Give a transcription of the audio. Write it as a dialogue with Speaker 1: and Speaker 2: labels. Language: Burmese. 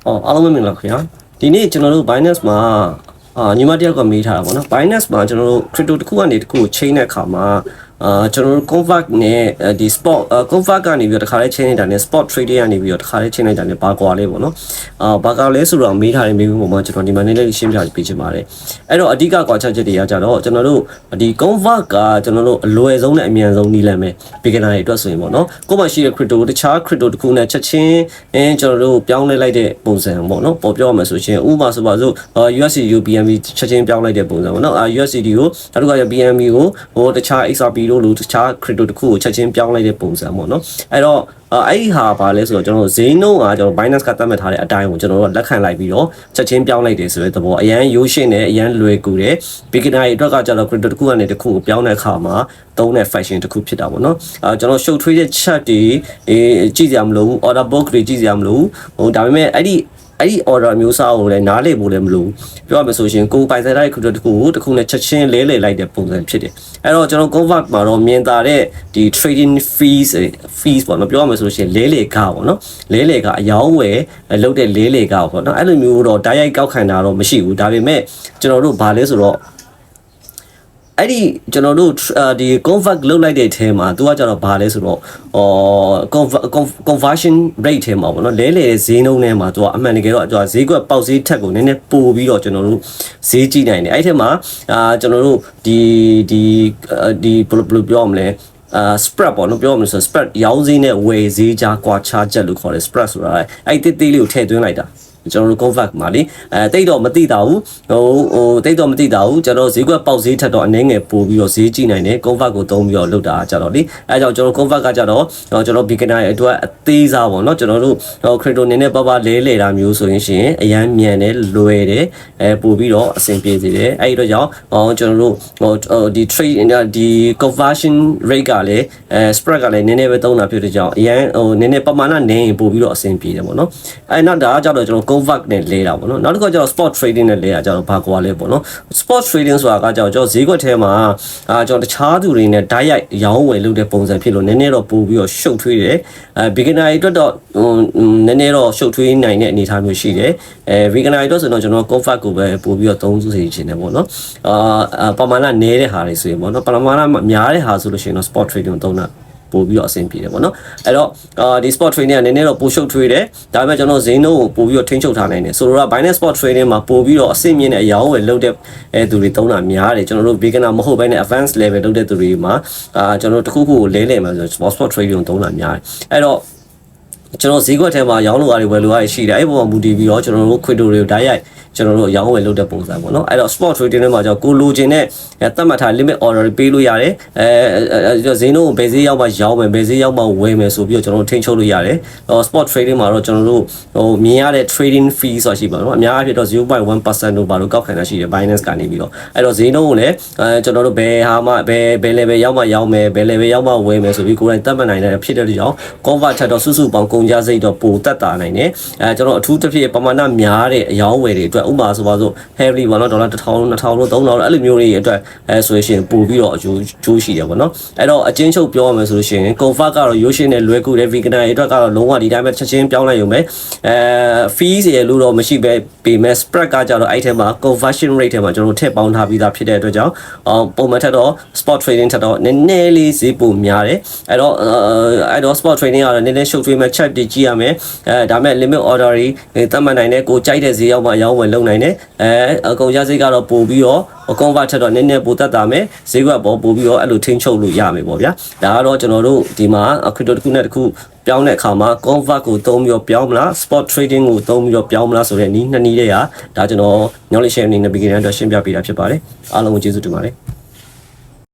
Speaker 1: ။အော်အားလုံးပဲမင်္ဂလာခင်ဗျာ။ဒီနေ့ကျွန်တော်တို့ Binance မှာအာညီမတယောက်ကမေးထားတာပေါ့နော်။ Binance မှာကျွန်တော်တို့ crypto တစ်ခုကနေတစ်ခုကို chain တဲ့အခါမှာ အာကျွန်တော်တို့ convert နဲ့ဒီ spot convert ကနေပြီးတော့တစ်ခါလေး chain လိုက်တာနဲ့ spot trading ကနေပြီးတော့တစ်ခါလေး chain လိုက်တာနဲ့ဘာကွာလဲပေါ့နော်။အာဘာကွာလဲဆိုတော့မေးထားတယ်မေးပြီးပုံမှာကျွန်တော်ဒီမှာနည်းနည်းလေးရှင်းပြပေးချင်ပါတယ်။အဲ့တော့အဓိကကွာချက်ချက်တွေကကြတော့ကျွန်တော်တို့ဒီ convert ကကျွန်တော်တို့အလွယ်ဆုံးနဲ့အမြန်ဆုံးနည်းလမ်းပဲ beginner တွေအတွက်ဆိုရင်ပေါ့နော်။ကိုယ်မှရှိတဲ့ crypto တခြား crypto တစ်ခုနဲ့ချက်ချင်းအင်းကျွန်တော်တို့ပြောင်းလဲလိုက်တဲ့ပုံစံပေါ့နော်ပေါ်ပြောရမှာဆိုရှင်ဥပမာဆိုပါစို့ USD UBNB ချက်ချင်းပြောင်းလိုက်တဲ့ပုံစံပေါ့နော်အာ USD ကိုနောက်တစ်ခါကျ BNB ကိုဟိုတခြား XRP တို့လိုတခြား crypto တစ်ခုကိုချက်ချင်းပြောင်းလိုက်တဲ့ပုံစံပေါ့နော်အဲ့တော့အဲ့ဒီဟာပါလဲဆိုတော့ကျွန်တော်တို့ဈေးနှုန်းကကျွန်တော် Binance ကသတ်မှတ်ထားတဲ့အတိုင်းကိုကျွန်တော်တို့လက်ခံလိုက်ပြီးတော့ချက်ချင်းပြောင်းလိုက်တယ်ဆိုတဲ့သဘောအရန်ရိုးရှင်းတယ်အရန်လွယ်ကူတယ် beginner တွေအတွက်ကကျတော့ crypto တစ်ခုကနေတစ်ခုကိုပြောင်းတဲ့အခါမှာသုံးတဲ့ fashion တစ်ခုဖြစ်တာပေါ့နော်အဲကျွန်တော်ရှုပ်ထွေးတဲ့ chat တွေအေးကြည့်ကြရမလို့ order book တွေကြည့်ကြရမလို့ဟိုဒါပေမဲ့အဲ့ဒီ အဲ့ဒီ order မျိုးစားကိုလည်းနားလည်ဖို့လည်းမလိုဘူးပြောရမယ်ဆိုရှင်ကိုပိုင်ဆိုင်တဲ့ crypto တစ်ခုကိုတစ်ခုနဲ့ချက်ချင်းလဲလှယ်လိုက်တဲ့ပုံစံဖြစ်တယ်အဲ့တော့ကျွန်တော် convert မှာတော့မြင်သာတဲ့ဒီ trading fees fees ပေါ့နော်ပြောရမယ်ဆိုရှင်လဲလေကပေါ့နော်လဲလေကအယောင်းဝယ်လုပ်တဲ့လဲလေကပေါ့နော်အဲ့လိုမျိုးတော့တိုက်ရိုက်ကောက်ခံတာတော့မရှိဘူးဒါပေမဲ့ကျွန်တော်တို့ဗာလဲဆိုတော့ အဲ့ဒီကျွန်တော်တို့ဒီ convert လုပ်လိုက်တဲ့အထဲမှာသူကကျတော့ဘာလဲဆိုတော့ဟော conversion rate ထဲမှာပေါ့နော်လဲလေဈေးနှုန်းထဲမှာသူကအမှန်တကယ်တော့သူကဈေးကွက်ပေါက်ဈေးထက်ကိုနည်းနည်းပိုပြီးတော့ကျွန်တော်တို့ဈေးကြည့်နိုင်တယ်အဲ့ဒီထဲမှာအာကျွန်တော်တို့ဒီဒီဒီဘယ်လိုပြောရမလဲအာ spread ပေါ့နော်ပြောမှဆို spread ရောင်းဈေးနဲ့ဝယ်ဈေးကြားကွာခြားချက်လို့ခေါ်တယ် spread ဆိုတာအဲ့တိတိလေးကိုထည့်သွင်းလိုက်တာ ကျွန်တော်တို့ convert မှာလေအဲတိတ်တော့မသိတာဘူးဟိုဟိုတိတ်တော့မသိတာဘူးကျွန်တော်ဈေးကွက်ပေါက်ဈေးထက်တော့အနည်းငယ်ပို့ပြီးတော့ဈေးကြည့်နိုင်တယ် convert ကိုသုံးပြီးတော့လုပ်တာကြတော့လေအဲကြောင့်ကျွန်တော် convert ကကြတော့ကျွန်တော် beginner ရဲ့အတွက်အသေးစားပေါ့နော်ကျွန်တော်တို့ဟို crypto နည်းနည်းပါးပါးလဲလဲတာမျိုးဆိုရင်ရှင်အရန်မြန်တယ်လွယ်တယ်အဲပို့ပြီးတော့အဆင်ပြေစေတယ်အဲဒီတော့ကြောင့်ဟောကျွန်တော်တို့ဟိုဒီ trade ဒီ conversion rate ကလည်းအဲ spread ကလည်းနည်းနည်းပဲသုံးတာဖြစ်တဲ့ကြောင့်အရန်ဟိုနည်းနည်းပမာဏနည်းရင်ပို့ပြီးတော့အဆင်ပြေတယ်ပေါ့နော်အဲနောက်ဒါကကြတော့ကျွန်တော် convert နဲ့လဲတာပေါ့နော်နောက်တစ်ခါကျတော့ sport trading နဲ့လဲတာကျတော့ဘာကွာလဲပေါ့နော် sport trading ဆိုတာကကျတော့ကျွန်တော်ဈေးကွက်ထဲမှာအာကျွန်တော်တခြားသူတွေနဲ့ဓာတ်ရိုက်ရောင်းဝယ်လုပ်တဲ့ပုံစံဖြစ်လို့နည်းနည်းတော့ပို့ပြီးတော့ရှုပ်ထွေးတယ်အဲ beginner တွေအတွက်တော့ဟိုနည်းနည်းတော့ရှုပ်ထွေးနိုင်တဲ့အနေအထားမျိုးရှိတယ်အဲ beginner တွေအတွက်ဆိုတော့ကျွန်တော် comfort ကိုပဲပို့ပြီးတော့သုံးစေချင်တယ်ပေါ့နော်အာပမာဏနည်းတဲ့ဟာတွေဆိုရင်ပေါ့နော်ပမာဏများတဲ့ဟာဆိုလို့ရှိရင်တော့ sport trading ကိုသုံးတာ ပို့ပြီးတော့အဆင်ပြေတယ်ပေါ့နော်အဲ့တော့အာဒီ sport trading ကနည်းနည်းတော့ပိုရှုပ်ထွေးတယ်ဒါပေမဲ့ကျွန်တော်ဈေးနှုန်းကိုပို့ပြီးတော့ထိန်းချုပ်ထားနိုင်တယ်ဆိုတော့ Binance Sport Trading မှာပို့ပြီးတော့အဆင့်မြင့်တဲ့အရောင်းဝယ်လုပ်တဲ့အဲသူတွေသုံးတာများတယ်ကျွန်တော်တို့ beginner မဟုတ်ဘဲနဲ့ advanced level လုပ်တဲ့သူတွေမှာအာကျွန်တော်တို့တစ်ခုခုကိုလဲလှယ်မှာဆို sport sport trading ကိုသုံးတာများတယ်အဲ့တော့ကျွန်တော်ဈေးကွက်ထဲမှာရောင်းလို့ရတယ်ဝယ်လို့ရတယ်ရှိတယ်အဲ့ပုံမှာမူတည်ပြီးတော့ကျွန်တော်တို့ crypto တွေကိုဓာတ်ရိုက်ကျွန်တော်တို့အရောင်းဝယ်လုပ်တဲ့ပုံစံပေါ့နော်အဲ့တော့ sport trading တွေမှာကျွန်တော်ကိုလိုချင်တဲ့သတ်မှတ်ထား limit order တွေပေးလို့ရတယ်အဲဈေးနှုန်းကိုဘယ်ဈေးရောက်မှရောင်းမယ်ဘယ်ဈေးရောက်မှဝယ်မယ်ဆိုပြီးတော့ကျွန်တော်တို့ထိန်းချုပ်လို့ရတယ်ဟို sport trading မှာတော့ကျွန်တော်တို့ဟိုမြင်ရတဲ့ trading fee ဆိုတာရှိပါတော့အများအားဖြင့်တော့0.1%တို့ဘာလို့ကောက်ခံတာရှိတယ် Binance ကနေပြီးတော့အဲ့တော့ဈေးနှုန်းကိုလည်းအဲကျွန်တော်တို့ဘယ်ဟာမှဘယ်ဘယ် level ရောက်မှရောင်းမယ်ဘယ် level ရောက်မှဝယ်မယ်ဆိုပြီးကိုယ်တိုင်သတ်မှတ်နိုင်တဲ့ဖြစ်တဲ့ကြောင့် convert ထက်တော့စုစုပေါင်းကုန်ကြစိတ်တော့ပိုတက်တာနိုင်တယ်အဲကျွန်တော်အထူးတစ်ဖြစ်ပမာဏများတဲ့အယောင်းဝယ်တွေအတွက်ဥပမာဆိုပါစို့ heavy ပေါ့နော်ဒေါ်လာ1000 2000လို့3000လို့အဲ့လိုမျိုးတွေအတွက်အဲဆိုရင်ပို့ပြီးတော့အကျိုးကျိုးရှိတယ်ပေါ့နော်အဲ့တော့အချင်းချုပ်ပြောရမယ်ဆိုလို့ရှိရင် convert ကတော့ရိုးရှင်းနဲ့လွယ်ကူတဲ့ vegan တွေအတွက်ကတော့လုံးဝဒီတိုင်းပဲချက်ချင်းပြောင်းလိုက်ရုံပဲအဲ fees ရလို့တော့မရှိပဲပေမဲ့ spread ကကြတော့အဲ့ထဲမှာ conversion rate ထဲမှာကျွန်တော်တို့ထည့်ပေါင်းထားပြီးသားဖြစ်တဲ့အတွက်ကြောင့်ပုံမှန်ထက်တော့ spot trading ထက်တော့နည်းနည်းလေးဈေးပိုများတယ်အဲ့တော့အဲ့တော့ spot trading ကတော့နည်းနည်းရှုပ်ထွေးမဲ့ check တွေကြည့်ရမယ်အဲဒါမဲ့ limit order တွေသတ်မှတ်နိုင်တယ်ကိုကြိုက်တဲ့ဈေးရောက်မှရောင်းဝယ်လုပ်နိုင်တယ်အဲအကုန်ရဈေးကတော့ပို့ပြီးတော့ convert ထက်တော့နည်းနည်းပိုတက်တာမယ်ဈေးကွက်ပေါ်ပို့ပြီးတော့အဲ့လိုထိန်းချုပ်လို့ရမယ်ပေါ့ဗျာဒါကတော့ကျွန်တော်တို့ဒီမှာ crypto တစ်ခုနဲ့တစ်ခုပြောင်းတဲ့အခါမှာ convert ကိုသုံးပြီးတော့ပြောင်းမလား spot trading ကိုသုံးပြီးတော့ပြောင်းမလားဆိုတဲ့နည်းနှစ်နည်းတည်းဟာဒါကျွန်တော် knowledge share အနေနဲ့ beginner အတွက်ရှင်းပြပေးတာဖြစ်ပါတယ်အားလုံးကိုကျေးဇူးတင်ပါတယ်